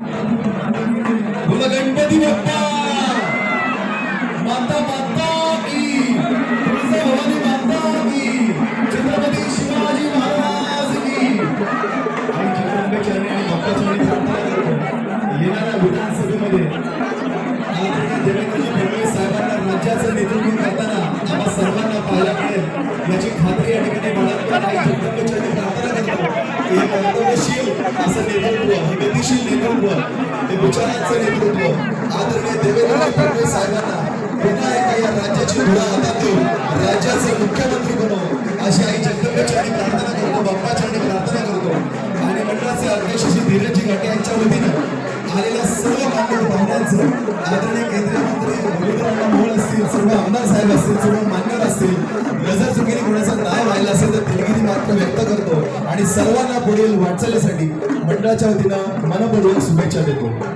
बोला गणपती बाप्पा! माता माता की! तुळजा भवानी माता की! छत्रपती शिवाजी महाराज की! आणि जगदंबे आणि बाप्पा येणाऱ्या विधानसभेमध्ये आदरणीय देवेंद्रजी फडणवीस साहेबांना राज्याचं नेतृत्व करताना आम्हा सर्वांना पाहायला मिळेल. याची खात्री या ठिकाणी बाळगताना आणि जगदंबे चरणी प्रार्थना करतो की हे कर्तव्यशील असं नेतृत्व हे गतिशील नेतृत्व हे विचारांचं नेतृत्व आदरणीय देवेंद्र फडणवीस साहेबांना पुन्हा एकदा या राज्याची धुरा हातात देऊन राज्याचे मुख्यमंत्री बनव अशी आई जगदंबेच्या आणि प्रार्थना करतो बाप्पाच्या आणि प्रार्थना करतो. आणि मंडळाचे अध्यक्ष श्री धीरजी घाटे यांच्या वतीनं आलेल्या सर्व मान्यवर पाहुण्यांचं आदरणीय केंद्रीय मंत्री रवींद्रनाथ मोहोळ असतील सर्व आमदार साहेब असतील सर्व मान्यवर असतील नजर करतो आणि सर्वांना पुढील वाटचालीसाठी मंडळाच्या वतीनं मनपूर्वक शुभेच्छा देतो.